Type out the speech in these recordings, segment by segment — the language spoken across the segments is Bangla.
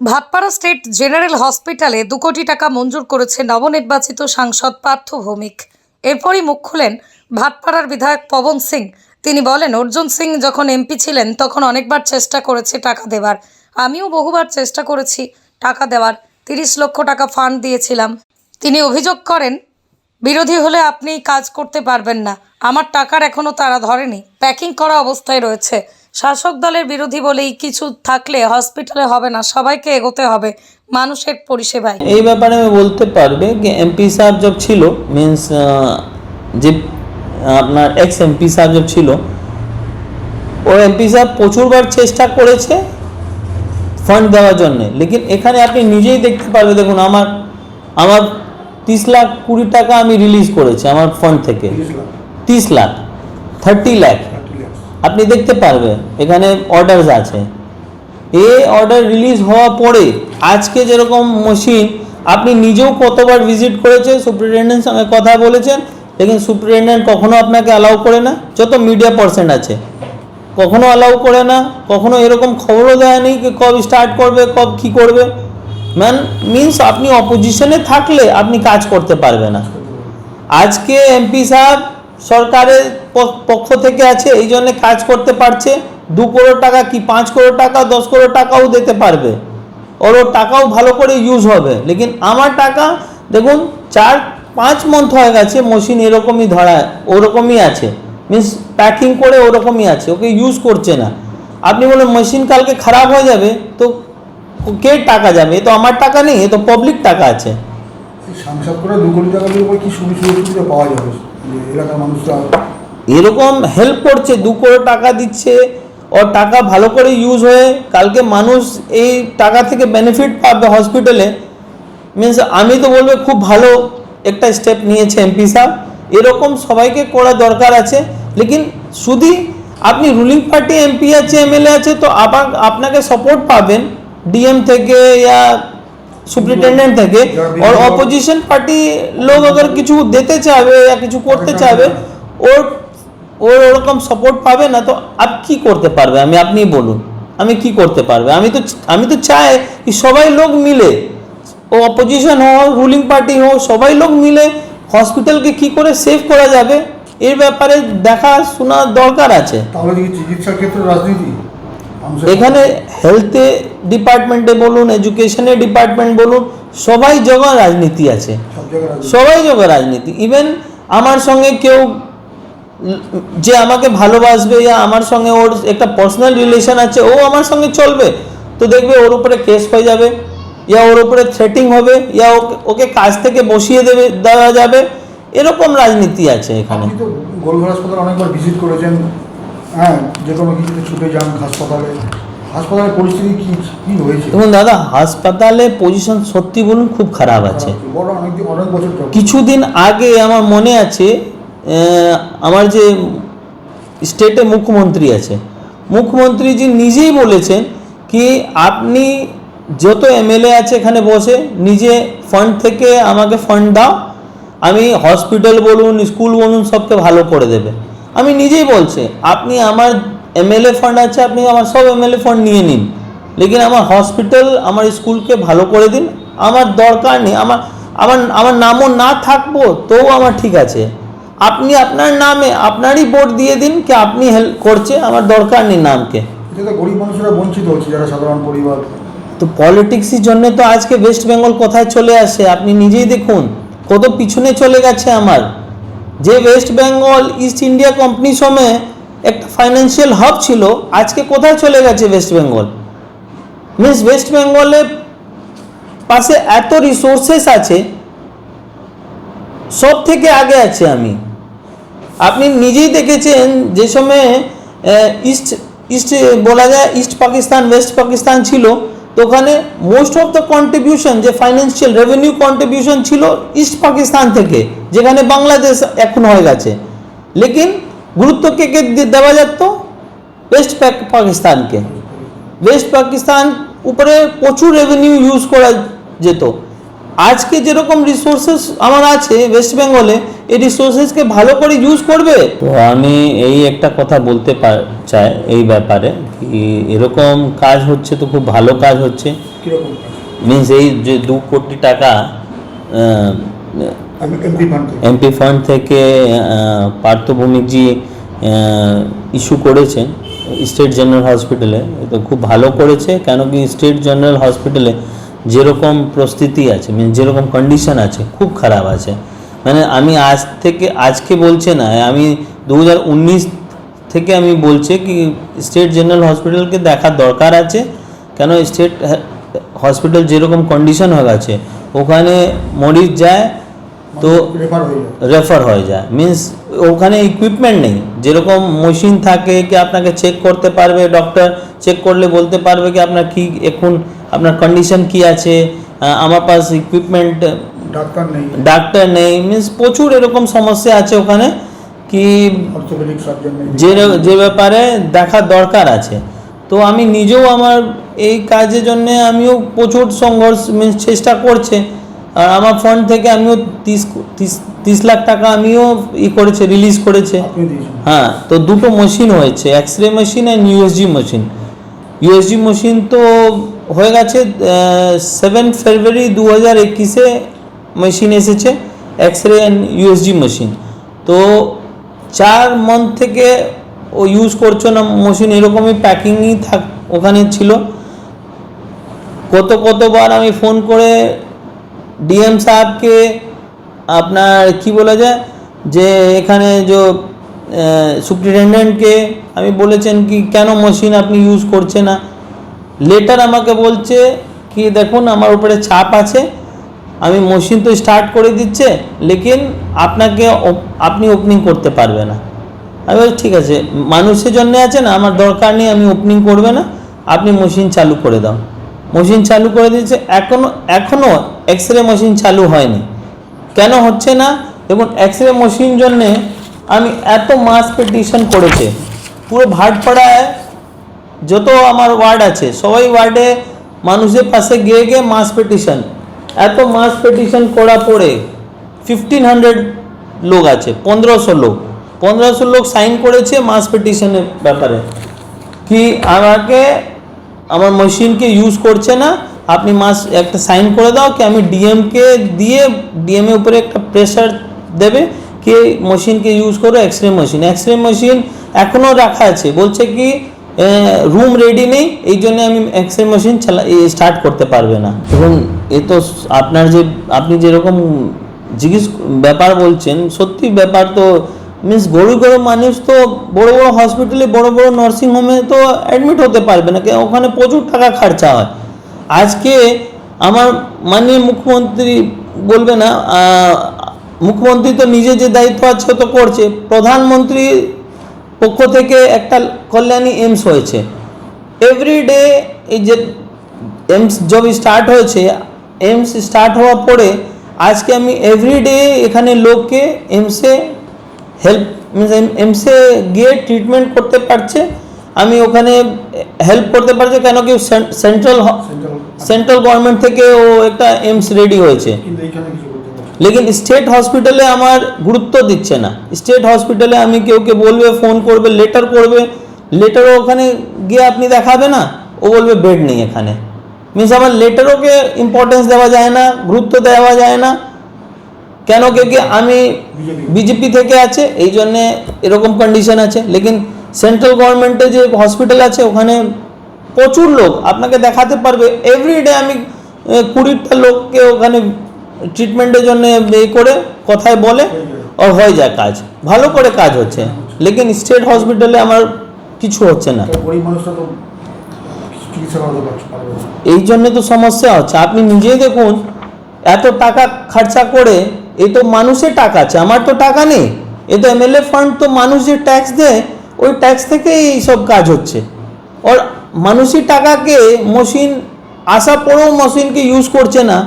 ভাটপাড়া স্টেট জেনারেল হসপিটালে দু কোটি টাকা মঞ্জুর করেছে নবনির্বাচিত সাংসদ পার্থ ভৌমিক। এরপরই মুখ খুলেন ভাটপাড়ার বিধায়ক পবন সিং। তিনি বলেন, অর্জুন সিং যখন এমপি ছিলেন, তখন অনেকবার চেষ্টা করেছে টাকা দেওয়ার আমিও বহুবার চেষ্টা করেছি টাকা দেওয়ার। তিরিশ লক্ষ টাকা ফান্ড দিয়েছিলাম। তিনি অভিযোগ করেন, বিরোধী হলে আপনি কাজ করতে পারবেন না। আমার টাকার এখনও তারা ধরেনি। প্যাকিং করা অবস্থায় রয়েছে। শাসক দলের বিরোধী বলেই কিছু থাকলে হসপিটালে হবে না সবাইকে এগোতে হবে মানুষের পরিষেবায়। এই ব্যাপারে আমি বলতে পারবে যে এমপি সাহেব যখন ছিল মিন্স যে আপনার এক্স এমপি সাহেব যখন ছিল ও এমপি সাহেব প্রচুরবার চেষ্টা করেছে ফান্ড দেওয়ার জন্যে। লেকিন এখানে আপনি নিজেই দেখতে পারবে দেখুন আমার আমার তিরিশ লাখ কুড়ি টাকা আমি রিলিজ করেছি আমার ফান্ড থেকে। তিরিশ লাখ। থার্টি লাখ। আপনি দেখতে পারবে এখানে অর্ডারস আছে। এই অর্ডার রিলিজ হওয়ার পরে, আজকে যেরকম মেশিন আপনি নিজেও কতবার ভিজিট করেছেন সুপ্রিনটেন্ডেন্ট সঙ্গে কথা বলেছেন লেকিন সুপ্রিনটেন্ডেন্ট কখনো আপনাকে অ্যালাউ করে না, যত মিডিয়া পার্সেন্ট আছে। কখনো অ্যালাউ করে না, কখনো এরকম খবরও দেয়নি কি কব স্টার্ট করবে, কব কি করবে। ম্যান মিন্স আপনি অপোজিশনে থাকলে আপনি কাজ করতে পারবে না। আজকে এমপি সাহেব সরকারের পক্ষ থেকে আছে, এই জন্য কাজ করতে পারছে। দু করোড় টাকা কি পাঁচ করোড় টাকা, দশ করোড় টাকাও দিতে পারবে। ওর ওর টাকাও ভালো করে ইউজ হবে। লেকিন আমার টাকা, দেখুন, চার, পাঁচ মন্থ হয়ে গেছে মেশিন এরকমই ধরা, ওরকমই আছে। মিন্স প্যাকিং করে ওরকমই আছে, ওকে ইউজ করছে না। আপনি বলেন মেশিন কালকে খারাপ হয়ে যাবে, তো কে টাকা যাবে? এ তো আমার টাকা নেই, এ তো পাবলিক টাকা আছে। এরকম হেল্প করছে, দু কোটি টাকা দিচ্ছে ওর টাকা ভালো করে ইউজ হয়ে কালকে মানুষ এই টাকা থেকে বেনিফিট পাবে হসপিটালে মিন্স আমি তো বলব খুব ভালো একটা স্টেপ নিয়েছে এমপি সাহেব। এরকম সবাইকে করা দরকার আছে। লেকিন শুধু আপনি রুলিং পার্টি এমপি আছে এমএলএ আছে, তো আবার আপনাকে সাপোর্ট পাবেন। ডিএম থেকে या সুপ্রিনটেন্ডেন্ট থেকে और অপোজিশন পার্টি লোক अगर কিছু দিতে চাইবে या কিছু করতে চাইবে ওর ওর ওরকম সাপোর্ট পাবে না তো আপ কি করতে পারবে আমি আপনি বলুন আমি কি করতে পারবে আমি তো আমি তো চাই কি সবাই লোক মিলে ও অপোজিশন হোক রুলিং পার্টি হোক সবাই লোক মিলে হসপিটালকে কি করে সেভ করা যাবে এর ব্যাপারে দেখা শোনা দরকার আছে তাহলে কি চিকিৎসার ক্ষেত্রে রাজনীতি মানুষের- এখানে হেলথে ডিপার্টমেন্টে বলুন এডুকেশনের ডিপার্টমেন্ট বলুন সবাই জায়গায় রাজনীতি আছে। সবাই জায়গায় রাজনীতি। ইভেন আমার সঙ্গে কেউ যে আমাকে ভালোবাসবে ইয়া আমার সঙ্গে ওর একটা পার্সোনাল রিলেশন আছে ও আমার সঙ্গে চলবে। তো দেখবে ওর উপরে কেস হয়ে যাবে ইয়া ওর উপরে থ্রেটিং হবে ইয়া ওকে ওকে কাজ থেকে বসিয়ে দেবে দেওয়া যাবে। এরকম রাজনীতি আছে এখানে। গোলঘর হাসপাতালে অনেকবার ভিজিট করেছেন। হ্যাঁ যে কোনো কিছুতে ছুটে যান হাসপাতালে। হাসপাতালের পরিস্থিতি কি কি হয়েছে? দেখুন দাদা হাসপাতালে পজিশন সত্যি বলুন খুব খারাপ আছে। অনেক বছর কিছুদিন আগে আমার মনে আছে আমার যে স্টেটে মুখ্যমন্ত্রী আছে মুখ্যমন্ত্রীজি নিজেই বলেছেন কি আপনি যত এমএলএ আছে এখানে বসে নিজে ফান্ড থেকে আমাকে ফান্ড দাও আমি হসপিটাল বলুন স্কুল বলুন সবকে ভালো করে দেবে। আমি নিজেই বলছে আপনি আমার এমএলএ ফান্ড আছে আপনি আমার সব এমএলএ ফান্ড নিয়ে নিন। লেকিন আমার হসপিটাল আমার স্কুলকে ভালো করে দিন। আমার দরকার নেই আমার আমার আমার নামও না থাকব তবু আমার ঠিক আছে। আপনি আপনার নামে আপনারই ভোট দিয়ে দিন কি আপনি হেল্প করছে আমার দরকার নেই নামকে। গরিব মানুষরা বঞ্চিত হচ্ছে যারা সাধারণ পরিবার। তো পলিটিক্সের জন্য তো আজকে ওয়েস্ট বেঙ্গল কোথায় চলে আসে আপনি নিজেই দেখুন কত পিছনে চলে গেছে আমার। যে west Bengal east India company সময় একটা ফাইন্যান্সিয়াল হাব ছিল, আজকে কোথায় চলে গেছে ওয়েস্ট বেঙ্গল মিন্স ওয়েস্ট বেঙ্গলের পাশে এত রিসোর্সেস আছে সব থেকে আগে আছে আমি। আপনি নিজেই দেখেছেন যে সময়ে ইস্ট ইস্ট বলা যায় ইস্ট পাকিস্তান ওয়েস্ট পাকিস্তান ছিল, তো ওখানে মোস্ট অফ দ্য কন্ট্রিবিউশন যে ফাইন্যান্সিয়াল রেভিনিউ কন্ট্রিবিউশন ছিল ইস্ট পাকিস্তান থেকে। যেখানে বাংলাদেশ এখন হয়ে গেছে। লেকিন গুরুত্ব কে কে দেওয়া যেত ওয়েস্ট পাকিস্তানকে। ওয়েস্ট পাকিস্তান উপরে প্রচুর রেভিনিউ ইউজ করা যেত। আজকে যেরকম রিসোর্সেস আমার আছে ওয়েস্ট বেঙ্গলে এই রিসোর্সেসকে ভালো করে ইউজ করবে? তো আমি এই একটা কথা বলতে পার- চাই এই ব্যাপারে কি এরকম কাজ হচ্ছে তো খুব ভালো কাজ হচ্ছে। কে মিনস এই যে দু কোটি টাকা এমপি ফান্ড থেকে। এমপি ফান্ড থেকে পার্থ ভৌমিকজি ইস্যু করেছেন স্টেট জেনারেল হসপিটালে তো খুব ভালো করেছে, কেন কি স্টেট জেনারেল হসপিটালে যেরকম প্রস্তুতি আছে মিন যেরকম কন্ডিশন আছে, খুব খারাপ আছে। মানে আমি আজ থেকে, আজকে বলছে না, আমি দু হাজার উনিশ থেকে আমি বলছি কি স্টেট জেনারেল হসপিটালকে দেখার দরকার আছে, কেন স্টেট হসপিটাল যেরকম কন্ডিশন হয়ে গেছে, ওখানে মরিচ যায় তো রেফার হয়ে যায়। মিন্স ওখানে ইকুইপমেন্ট নেই। যেরকম মেশিন থাকে কি আপনাকে চেক করতে পারবে ডক্টর চেক করলে বলতে পারবে কি আপনার কি এখন আপনার কন্ডিশন কি আছে আমার পাশ ইকুইপমেন্ট ডাক্তার নেই। ডাক্তার নেই। মিন্স প্রচুর এরকম সমস্যা আছে ওখানে কি যে যে ব্যাপারে দেখার দরকার আছে। তো আমি নিজেও আমার এই কাজের জন্য আমিও প্রচুর সংঘর্ষ means চেষ্টা করছে। আর আমার ফান্ড থেকে আমিও তিরিশ তিরিশ- লাখ টাকা আমিও ই করেছে রিলিজ করেছে। হ্যাঁ তো দুটো মেশিন হয়েছে X ray machine and USG machine USG machine তো হয়ে গেছে সেভেন ফেব্রুয়ারি দু হাজার একুশে মেশিন এসেছে X ray and USG machine তো চার মান্থ থেকে ও ইউজ করছ না মেশিন এরকমই প্যাকিংই থাক ওখানে ছিল। কত কতবার আমি ফোন করে ডিএম সাহেবকে আপনার কি বলা যায় যে এখানে যে সুপ্রিটেন্ডেন্টকে আমি বলেছেন কি, কেন মেশিন আপনি ইউজ করছে না? লেটার আমাকে বলছে কি, দেখুন আমার উপরে ছাপ আছে, আমি মেশিন তো স্টার্ট করে দিচ্ছে, লেকিন আপনাকে আপনি ওপেনিং করতে পারবে না। আমি বলছি, ঠিক আছে, মানুষের জন্য আছে না, আমার দরকার নেই, আমি ওপেনিং করবে না, আপনি মেশিন চালু করে দাও। মেশিন চালু করে দিয়েছে এখনও এখনও এক্স রে মেশিন চালু হয়নি। কেন হচ্ছে না? দেখুন এক্স রে মেশিন জন্যে আমি এত মাস পিটিশন করেছে। পুরো ভাটপাড়ায় যত আমার ওয়ার্ড আছে, সবাই ওয়ার্ডে মানুষের পাশে গিয়ে গিয়ে মাস পিটিশন এত মাস পিটিশন করা পড়ে ফিফটিন হান্ড্রেড লোক আছে, পনেরোশো লোক। পনেরোশো লোক সাইন করেছে মাস পিটিশনের ব্যাপারে। কি আমাকে, আমার মেশিনকে ইউজ করছে না? আপনি মাস একটা সাইন করে দাও কি আমি ডিএমকে দিয়ে ডিএম এর উপরে একটা প্রেশার দেবে কি মেশিনকে ইউজ করো X ray machine X ray machine এখনও রাখা আছে। বলছে কি রুম রেডি নেই, এই জন্য আমি এক্স রে মেশিন চালা স্টার্ট করতে পারবে না। এবং এ তো আপনার যে, আপনি যেরকম জিজ্ঞেস ব্যাপার বলছেন, সত্যি ব্যাপার তো মিন্স গরু গরু মানুষ তো বড় বড় হসপিটালে বড় বড় নার্সিং হোমে তো অ্যাডমিট হতে পারবে না। ওখানে প্রচুর টাকা খরচা হয়। আজকে আমার মাননীয় মুখ্যমন্ত্রী বলবে না মুখ্যমন্ত্রী তো নিজে যে দায়িত্ব আছে তো করছে। প্রধানমন্ত্রী পক্ষ থেকে একটা কল্যাণী এইমস হয়েছে। এভরিডে এই যে এমস জব স্টার্ট হয়েছে এমস স্টার্ট হওয়ার পরে আজকে আমি এভরিডে এখানে লোককে এমসে হেল্প এমসে গিয়ে ট্রিটমেন্ট করতে পারছে। আমি ওখানে হেল্প করতে পারছি কেন কি সেন্ট্রাল সেন্ট্রাল গভর্নমেন্ট থেকে ও একটা এমস রেডি হয়েছে। লেকিন স্টেট হসপিটালে আমার গুরুত্ব দিচ্ছে না। স্টেট হসপিটালে আমি কেউকে বলবে ফোন করবে লেটার করবে লেটারও ওখানে গিয়ে আপনি দেখাবে না ও বলবে বেড নেই এখানে। মিনস আমার লেটারওকে ইম্পর্টেন্স দেওয়া যায় না গুরুত্ব দেওয়া যায় না। কেন কে কি আমি বিজেপি। বিজেপি থেকে আছে এই জন্যে এরকম কন্ডিশন আছে। লেকিন সেন্ট্রাল গভর্নমেন্টে যে হসপিটাল আছে ওখানে প্রচুর লোক। আপনাকে দেখাতে পারবে। এভরিডে আমি কুড়িটা লোককে ওখানে ট্রিটমেন্টের জন্য এ করে কথায় বলে। আর হয়ে যায় কাজ। ভালো করে কাজ হচ্ছে। লেকিন স্টেট হসপিটালে আমার কিছু হচ্ছে না। এই জন্য তো সমস্যা হচ্ছে। আপনি নিজেই দেখুন এত টাকা খরচা করে এ তো মানুষের টাকা আছে। আমার তো টাকা নেই। এ তো এমএলএ ফান্ড তো মানুষ যে ট্যাক্স দেয়। ওই ট্যাক্স থেকেই এই সব কাজ হচ্ছে। আর মানুষের টাকাকে মেশিন আসা পরেও মেশিনকে ইউজ করছে না।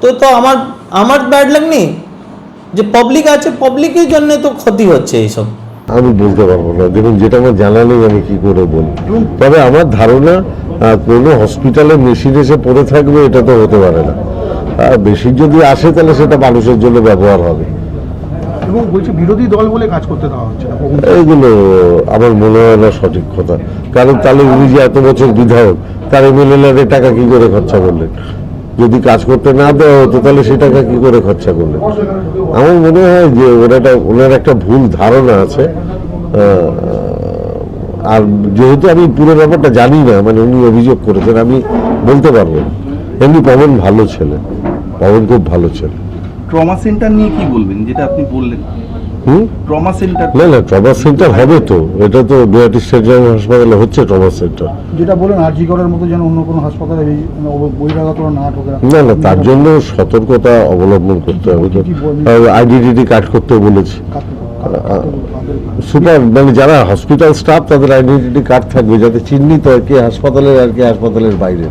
তো তো আমার আমার ব্যাড লাগ নেই? যে পাবলিক আছে পাবলিকের জন্য তো ক্ষতি হচ্ছে এইসব। আমি বলতে পারব না। দেখুন, যেটা আমার জানা নেই, আমি কি করে বলি তবে আমার ধারণা কোনো হসপিটালে মেশিন এসে পড়ে থাকবে, এটা তো হতে পারে না। মেশিন যদি আসে, তাহলে সেটা মানুষের জন্য ব্যবহার হবে। এবং বলছে বিরোধী দল বলে কাজ করতে দেওয়া হচ্ছে না। এইগুলো আমার মনে হয় না সঠিক কথা। কারণ তাহলে উনি যে এত বছর বিধায়ক, তার এমএলএ টাকা কি করে খরচা করলেন? যদি কাজ করতে না দেওয়া হতো, তাহলে সে টাকা কি করে খরচা করলেন? আমার মনে হয় যে একটা, ওনার একটা ভুল ধারণা আছে। আর যেহেতু আমি পুরো ব্যাপারটা জানি না মানে উনি অভিযোগ করেছেন, আমি বলতে পারব এমনি পবন ভালো ছেলে, পবন খুব ভালো ছেলে। ট্রমা সেন্টার নিয়ে কি বলবেন যেটা আপনি বললেন? হুম? ট্রমা সেন্টার না না ট্রমা সেন্টার হবে তো। এটা তো বিআরটি স্টেডিয়াম হাসপাতালে হচ্ছে ট্রমা সেন্টার। যেটা বলেন আরজি করার মতো যেন অন্য কোনো হাসপাতালে এই অব- বহিরাগতরা না ঢোকে না না তার জন্য সতর্কতা অবলম্বন করতে হবে তো। আইডেন্টিটি কার্ড করতে বলেছি সুপার মানে যারা হসপিটাল স্টাফ তাদের আইডেন্টিটি কার্ড থাকবে যাতে চিহ্নিত হয় কে হাসপাতালের আর কে হাসপাতালের বাইরে।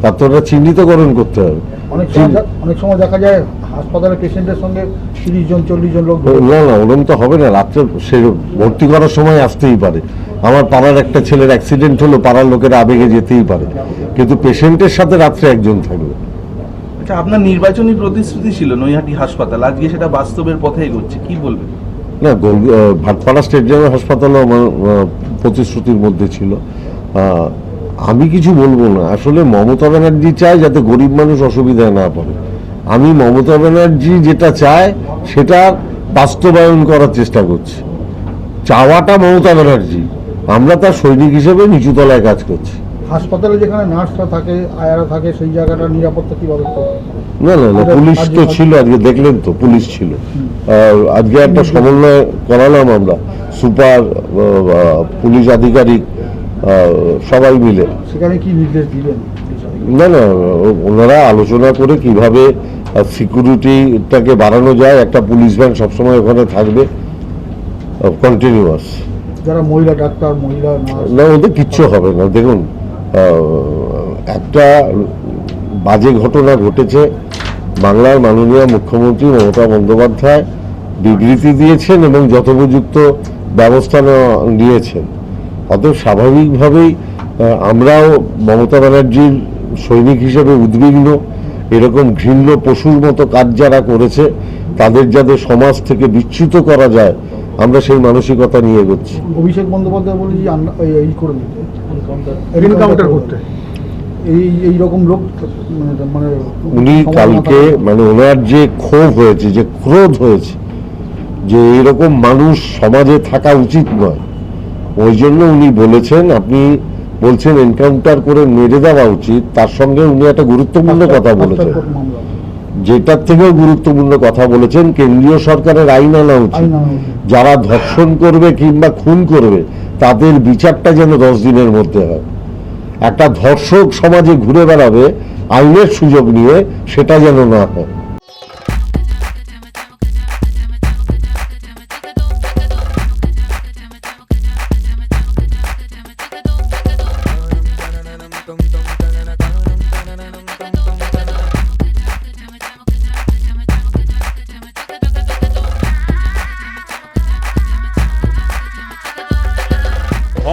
তার তো ওটা চিহ্নিতকরণ করতে হবে। অনেক সময় অনেক সময় দেখা যায় হাসপাতালে পেশেন্টের সঙ্গে তিরিশ জন চল্লিশ জন লোক না না ওরকম তো হবে না। রাত্রে সে ভর্তি করার সময় আসতেই পারে। আমার পাড়ার একটা ছেলের অ্যাক্সিডেন্ট হলো পাড়ার লোকেরা আবেগে যেতেই পারে। কিন্তু পেশেন্টের সাথে রাত্রে একজন থাকবে। আচ্ছা আপনার নির্বাচনী প্রতিশ্রুতি ছিল নৈহাটি হাসপাতাল। আজকে সেটা বাস্তবের পথে এগোচ্ছে কি বলবেন? না ভাটপাড়া স্টেডিয়াম হাসপাতালও আমার প্রতিশ্রুতির মধ্যে ছিল। আমি কিছু বলব না। আসলে মমতা ব্যানার্জি চায় যাতে গরিব মানুষ অসুবিধায় না পড়ে আমি মমতা ব্যানার্জি যেটা চায় সেটা বাস্তবায়ন করার চেষ্টা করছি। চাওয়াটা মমতা ব্যানার্জি। আমরা তার সৈনিক হিসেবে নিচুতলায় কাজ করছি। হাসপাতালে যেখানে নার্সরা থাকে আয়ারা থাকে সেই জায়গাটা নিরাপত্তা কীভাবে না না না পুলিশ তো ছিল আজকে দেখলেন তো পুলিশ ছিল। আজকে একটা সমন্বয় করালাম আমরা। সুপার পুলিশ আধিকারিক সবাই মিলে। সেখানে কি নির্দেশ দিলেন? না না ও- ওনারা আলোচনা করে কীভাবে সিকিউরিটিটাকে বাড়ানো যায়। একটা পুলিশ ভ্যান সবসময় ওখানে থাকবে। কন্টিনিউয়াস যারা মহিলা ডাক্তার মহিলা না ওদের কিচ্ছু হবে না। দেখুন একটা বাজে ঘটনা ঘটেছে। বাংলার মাননীয় মুখ্যমন্ত্রী মমতা বন্দ্যোপাধ্যায় বিবৃতি দিয়েছেন এবং যথোপযুক্ত ব্যবস্থা নিয়েছেন। অতএব স্বাভাবিকভাবেই আমরাও মমতা ব্যানার্জির সৈনিক হিসেবে উদ্বিগ্ন এরকম ঘৃণ্য পশুর মতো কাজ যারা করেছে তাদের যাতে সমাজ থেকে বিচ্যুত করা যায় আমরা সেই মানসিকতা নিয়ে এগোচ্ছি। অভিষেক বন্দ্যোপাধ্যায় বলে যে এই- এই করে এনকাউন্টার করতে। এই এই রকম লোক মানে মানে উনি কালকে মানে ওনার যে ক্ষোভ হয়েছে যে ক্রোধ হয়েছে যে এরকম মানুষ সমাজে থাকা উচিত নয় ওই জন্য উনি বলেছেন আপনি বলছেন এনকাউন্টার করে মেরে দেওয়া উচিত তার সঙ্গে উনি একটা গুরুত্বপূর্ণ কথা বলেছেন। যেটার থেকেও গুরুত্বপূর্ণ কথা বলেছেন কেন্দ্রীয় সরকারের আইন আনা উচিত। আইন আনা উচিত। যারা ধর্ষণ করবে কিংবা খুন করবে তাদের বিচারটা যেন দশ দিনের মধ্যে হয়। একটা ধর্ষক সমাজে ঘুরে বেড়াবে আইনের সুযোগ নিয়ে সেটা যেন না হয়।